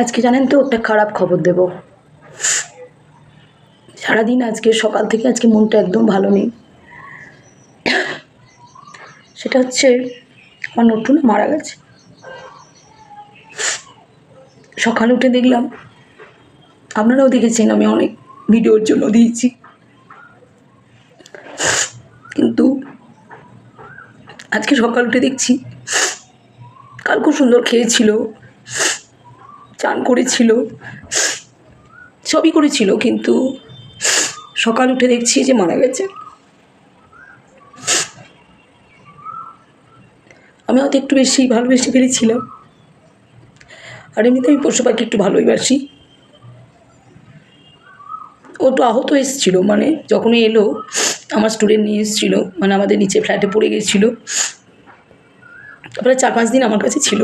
আজকে জানেন তো একটা খারাপ খবর দেব। সারাদিন আজকে, সকাল থেকে আজকে মনটা একদম ভালো নেই। সেটা হচ্ছে, আমার নতুন মারা গেছে। সকালে উঠে দেখলাম, আপনারাও দেখেছেন আমি অনেক ভিডিওর জন্য দিয়েছি। কিন্তু আজকে সকাল উঠে দেখছি, কাল খুব সুন্দর খেয়েছিল। চান করেছিল। সবই করেছিল কিন্তু সকাল উঠে দেখছি যে মারা গেছে। আমি হয়তো একটু বেশি ভালোবেসে ফেলেছিলাম। আর এমনিতে আমি পশু পাখি একটু ভালোইবাসি ও একটু আহত এসেছিল মানে যখনই এলো, আমার স্টুডেন্ট নিয়ে এসেছিল মানে আমাদের নিচে ফ্ল্যাটে পড়ে গেছিল। তারপরে চার পাঁচ দিন আমার কাছে ছিল।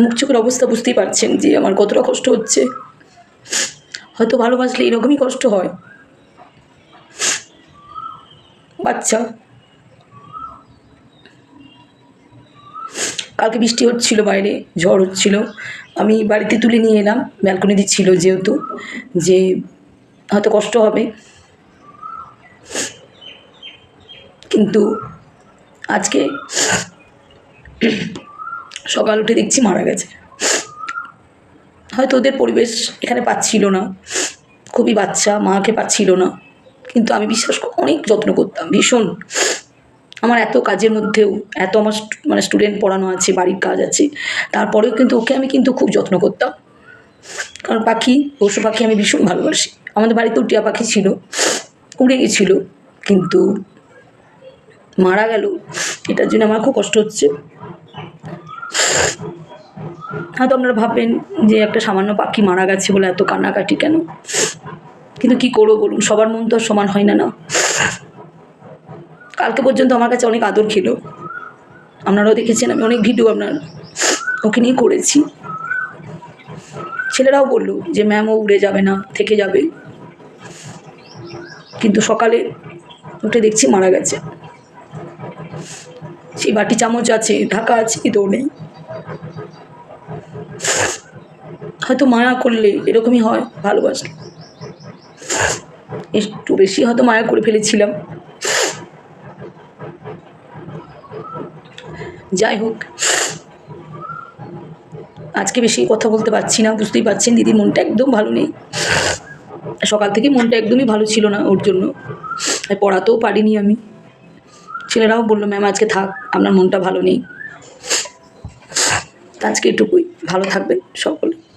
মুখ চোখের অবস্থা বুঝতেই পারছেন যে আমার কতটা কষ্ট হচ্ছে। হয়তো ভালোবাসলে এরকমই কষ্ট হয়। বাচ্চা। কালকে বৃষ্টি হচ্ছিল বাইরে, ঝড় হচ্ছিল। আমি বাড়িতে তুলে নিয়ে এলাম, ব্যালকনিতে ছিল যেহেতু, যে হয়তো কষ্ট হবে। কিন্তু আজকে সকাল উঠে দেখছি মারা গেছে। হয়তো ওদের পরিবেশ এখানে পাচ্ছিল না। খুবই বাচ্চা, মাকে পাচ্ছিল না। কিন্তু আমি বিশ্বাস করি, অনেক যত্ন করতাম। ভীষণ। আমার এত কাজের মধ্যেও, এত আমার মানে স্টুডেন্ট পড়ানো আছে, বাড়ির কাজ আছে, তারপরেও কিন্তু ওকে আমি কিন্তু খুব যত্ন করতাম। কারণ পাখি, পশু পাখি আমি ভীষণ ভালোবাসি। আমাদের বাড়িতেও টিয়া পাখি ছিল, উড়ে গেছিল, কিন্তু মারা গেল। এটার জন্য আমার খুব কষ্ট হচ্ছে। হয়তো আপনারা ভাববেন যে একটা সামান্য পাখি মারা গেছে বলে এত কান্নাকাটি কেন? কিন্তু কি করব বলুন? সবার মন তো আর সমান হয় না না। কালকে পর্যন্ত আমার কাছে অনেক আদর খেলো। আপনারাও দেখেছেন আমি অনেক ভিডিও আপনার ওকে নিয়ে করেছি। ছেলেরাও বলল যে, ম্যাম, ও উড়ে যাবে না, থেকে যাবে। কিন্তু সকালে উঠে দেখছি মারা গেছে। সেই বাটি চামচ আছে, ঢাকা আছে কিন্তু নেই। হয়তো মায়া করলে এরকমই হয় ভালোবাসলে। একটু বেশি হয়তো মায়া করে ফেলেছিলাম। যাই হোক, আজকে বেশি কথা বলতে পারছি না, বুঝতেই পারছেন, দিদির মনটা একদম ভালো নেই। সকাল থেকে মনটা একদমই ভালো ছিল না ওর জন্য পড়াতেও পারিনি আমি। ছেলেরাও বলল, ম্যাম, আজকে থাক, আপনার মনটা ভালো নেই। আজকে এটুকুই। ভালো থাকবেন সকলে।